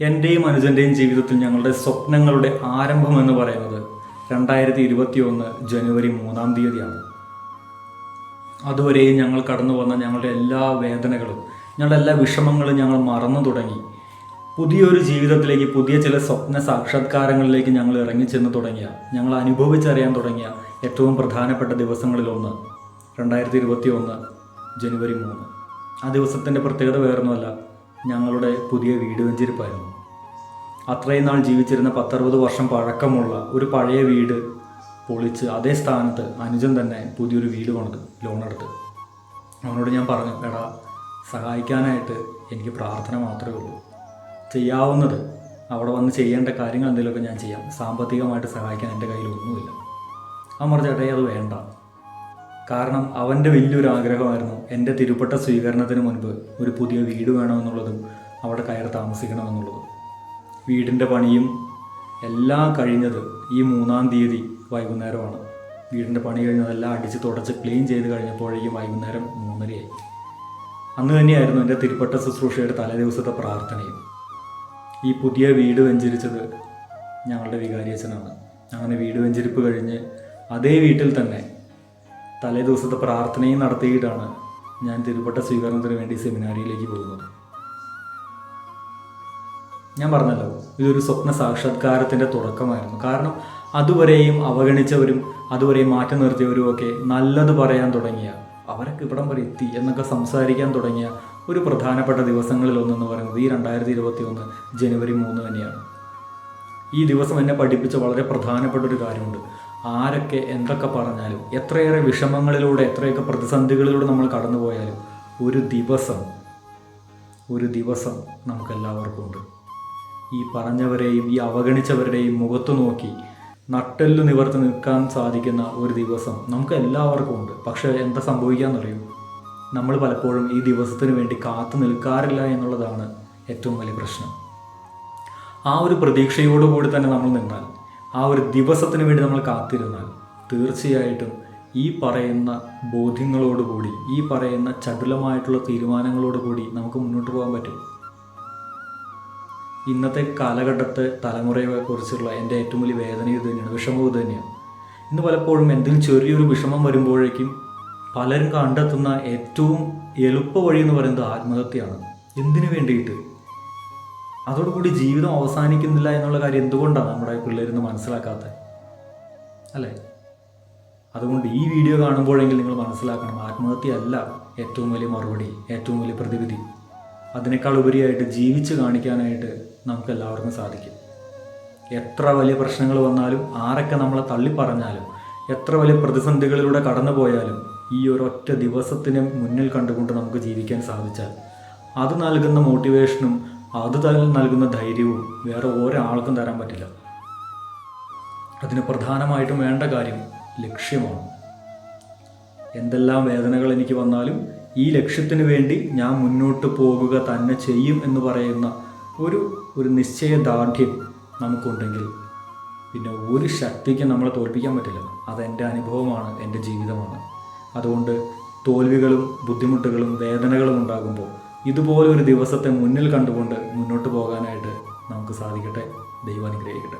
എന്റെയും അനുജന്റെയും ജീവിതത്തിൽ ഞങ്ങളുടെ സ്വപ്നങ്ങളുടെ ആരംഭം എന്ന് പറയുന്നത് രണ്ടായിരത്തി ഇരുപത്തി ഒന്ന് ജനുവരി മൂന്നാം തീയതിയാണ്. അതുവരെയും ഞങ്ങൾ കടന്നു വന്ന ഞങ്ങളുടെ എല്ലാ വേദനകളും ഞങ്ങളുടെ എല്ലാ വിഷമങ്ങളും ഞങ്ങൾ മറന്നു തുടങ്ങി. പുതിയൊരു ജീവിതത്തിലേക്ക് പുതിയ ചില സ്വപ്ന സാക്ഷാത്കാരങ്ങളിലേക്ക് ഞങ്ങൾ ഇറങ്ങിച്ചെന്ന് തുടങ്ങിയ ഞങ്ങൾ അനുഭവിച്ചറിയാൻ തുടങ്ങിയ ഏറ്റവും പ്രധാനപ്പെട്ട ദിവസങ്ങളിലൊന്ന് രണ്ടായിരത്തി ഇരുപത്തി ഒന്ന് ജനുവരി മൂന്ന്. ആ ദിവസത്തിന്റെ പ്രത്യേകത വേറൊന്നുമല്ല. ഞങ്ങളുടെ പുതിയ വീട് വെഞ്ചിരിപ്പായിരുന്നു. അത്രയും നാൾ ജീവിച്ചിരുന്ന പത്തറുപത് വർഷം പഴക്കമുള്ള ഒരു പഴയ വീട് പൊളിച്ച് അതേ സ്ഥാനത്ത് അനുജൻ തന്നെ പുതിയൊരു വീട് കൊണ്ടത് ലോൺ എടുത്ത്. അവനോട് ഞാൻ പറഞ്ഞു എടാ സഹായിക്കാനായിട്ട് എനിക്ക് പ്രാർത്ഥന മാത്രമേ ഉള്ളൂ. ചെയ്യാവുന്നത് അവിടെ വന്ന് ചെയ്യേണ്ട കാര്യങ്ങൾ എന്തെങ്കിലുമൊക്കെ ഞാൻ ചെയ്യാം. സാമ്പത്തികമായിട്ട് സഹായിക്കാൻ എന്റെ കയ്യിൽ ഒന്നുമില്ല. അവൻ പറഞ്ഞു ചേട്ടായി അത് വേണ്ട. കാരണം അവന്റെ വലിയൊരു ആഗ്രഹമായിരുന്നു എന്റെ തിരുപ്പെട്ട സ്വീകരണത്തിന് മുൻപ് ഒരു പുതിയ വീട് വേണമെന്നുള്ളതും അവിടെ കയറി താമസിക്കണമെന്നുള്ളതും. വീടിന്റെ പണിയും എല്ലാം കഴിഞ്ഞത് ഈ മൂന്നാം തീയതി വൈകുന്നേരമാണ്. വീടിന്റെ പണി കഴിഞ്ഞതെല്ലാം അടിച്ച് തുടച്ച് ക്ലീൻ ചെയ്ത് കഴിഞ്ഞപ്പോഴേക്കും വൈകുന്നേരം മൂന്നരയായി. അന്ന് തന്നെയായിരുന്നു എന്റെ തിരുപ്പട്ട ശുശ്രൂഷയുടെ തലേദിവസത്തെ പ്രാർത്ഥനയും. ഈ പുതിയ വീട് വെഞ്ചരിച്ചത് ഞങ്ങളുടെ വികാരിയച്ഛനാണ് അങ്ങനെ വീട് വെഞ്ചരിപ്പ് കഴിഞ്ഞ് അതേ വീട്ടിൽ തന്നെ തലേ ദിവസത്തെ പ്രാർത്ഥനയും നടത്തിയിട്ടാണ് ഞാൻ തിരുപ്പട്ട സ്വീകരണത്തിന് വേണ്ടി സെമിനാരിയിലേക്ക് പോകുന്നത്. ഞാൻ പറഞ്ഞല്ലോ ഇതൊരു സ്വപ്ന സാക്ഷാത്കാരത്തിന്റെ തുടക്കമായിരുന്നു. കാരണം അതുവരെയും അവഗണിച്ചവരും അതുവരെയും മാറ്റി നിർത്തിയവരും ഒക്കെ നല്ലത് പറയാൻ തുടങ്ങിയ അവരൊക്കെ ഇവിടം വരെ എത്തി എന്നൊക്കെ സംസാരിക്കാൻ തുടങ്ങിയ ഒരു പ്രധാനപ്പെട്ട ദിവസങ്ങളിലൊന്നെന്ന് പറയുന്നത് ഈ രണ്ടായിരത്തി ഇരുപത്തി ഒന്ന് ജനുവരി മൂന്ന് തന്നെയാണ്. ഈ ദിവസം എന്നെ പഠിപ്പിച്ച വളരെ പ്രധാനപ്പെട്ട ഒരു കാര്യമുണ്ട്. ആരൊക്കെ എന്തൊക്കെ പറഞ്ഞാലും എത്രയേറെ വിഷമങ്ങളിലൂടെ എത്രയൊക്കെ പ്രതിസന്ധികളിലൂടെ നമ്മൾ കടന്നു പോയാലും ഒരു ദിവസം ഒരു ദിവസം നമുക്കെല്ലാവർക്കും ഉണ്ട്. ഈ പറഞ്ഞവരെയും ഈ അവഗണിച്ചവരുടെയും മുഖത്തു നോക്കി നട്ടെല്ലു നിവർത്തി നിൽക്കാൻ സാധിക്കുന്ന ഒരു ദിവസം നമുക്ക് എല്ലാവർക്കും ഉണ്ട്. പക്ഷേ എന്താ സംഭവിക്കാന്നറിയും? നമ്മൾ പലപ്പോഴും ഈ ദിവസത്തിന് വേണ്ടി കാത്തു നിൽക്കാറില്ല എന്നുള്ളതാണ് ഏറ്റവും വലിയ പ്രശ്നം. ആ ഒരു പ്രതീക്ഷയോടുകൂടി തന്നെ നമ്മൾ നിന്നാൽ ആ ഒരു ദിവസത്തിന് വേണ്ടി നമ്മൾ കാത്തിരുന്നാൽ തീർച്ചയായിട്ടും ഈ പറയുന്ന ബോധ്യങ്ങളോടുകൂടി ഈ പറയുന്ന ചടുലമായിട്ടുള്ള തീരുമാനങ്ങളോടുകൂടി നമുക്ക് മുന്നോട്ട് പോകാൻ പറ്റും. ഇന്നത്തെ കാലഘട്ടത്തെ തലമുറയെ കുറിച്ചുള്ള എന്റെ ഏറ്റവും വലിയ വേദന ഇത് തന്നെയാണ് വിഷമവും ഇത് തന്നെയാണ്. ഇന്ന് പലപ്പോഴും എന്തെങ്കിലും ചെറിയൊരു വിഷമം വരുമ്പോഴേക്കും പലരും കണ്ടെത്തുന്ന ഏറ്റവും എളുപ്പ വഴി എന്ന് പറയുന്നത് ആത്മഹത്യയാണ്. എന്തിനു വേണ്ടിയിട്ട്? അതോടുകൂടി ജീവിതം അവസാനിക്കുന്നില്ല എന്നുള്ള കാര്യം എന്തുകൊണ്ടാണ് നമ്മുടെ പിള്ളേരെന്ന് മനസ്സിലാക്കാത്തത്? അല്ലേ? അതുകൊണ്ട് ഈ വീഡിയോ കാണുമ്പോഴെങ്കിൽ നിങ്ങൾ മനസ്സിലാക്കണം ആത്മഹത്യ അല്ല ഏറ്റവും വലിയ മറുപടി ഏറ്റവും വലിയ പ്രതിവിധി. അതിനേക്കാൾ ഉപരിയായിട്ട് ജീവിച്ച് കാണിക്കാനായിട്ട് നമുക്ക് എല്ലാവർക്കും സാധിക്കും. എത്ര വലിയ പ്രശ്നങ്ങൾ വന്നാലും ആരൊക്കെ നമ്മളെ തള്ളിപ്പറഞ്ഞാലും എത്ര വലിയ പ്രതിസന്ധികളിലൂടെ കടന്നു പോയാലും ഈ ഒരൊറ്റ ദിവസത്തിന് മുന്നിൽ കണ്ടുകൊണ്ട് നമുക്ക് ജീവിക്കാൻ സാധിച്ചാൽ അത് നൽകുന്ന മോട്ടിവേഷനും അത് നൽകുന്ന ധൈര്യവും വേറെ ഒരാൾക്കും തരാൻ പറ്റില്ല. അതിന് പ്രധാനമായിട്ടും വേണ്ട കാര്യം ലക്ഷ്യമാണ്. എന്തെല്ലാം വേദനകൾ എനിക്ക് വന്നാലും ഈ ലക്ഷ്യത്തിന് വേണ്ടി ഞാൻ മുന്നോട്ട് പോകുക തന്നെ ചെയ്യും എന്ന് പറയുന്ന ഒരു ഒരു നിശ്ചയദാർഢ്യം നമുക്കുണ്ടെങ്കിൽ പിന്നെ ഒരു ശക്തിക്കും നമ്മളെ തോൽപ്പിക്കാൻ പറ്റില്ല. അതെന്റെ അനുഭവമാണ് എന്റെ ജീവിതമാണ്. അതുകൊണ്ട് തോൽവികളും ബുദ്ധിമുട്ടുകളും വേദനകളും ഉണ്ടാകുമ്പോൾ ഇതുപോലെ ഒരു ദിവസത്തെ മുന്നിൽ കണ്ടുകൊണ്ട് മുന്നോട്ട് പോകാനായിട്ട് നമുക്ക് സാധിക്കട്ടെ? ദൈവം അനുഗ്രഹിക്കട്ടെ.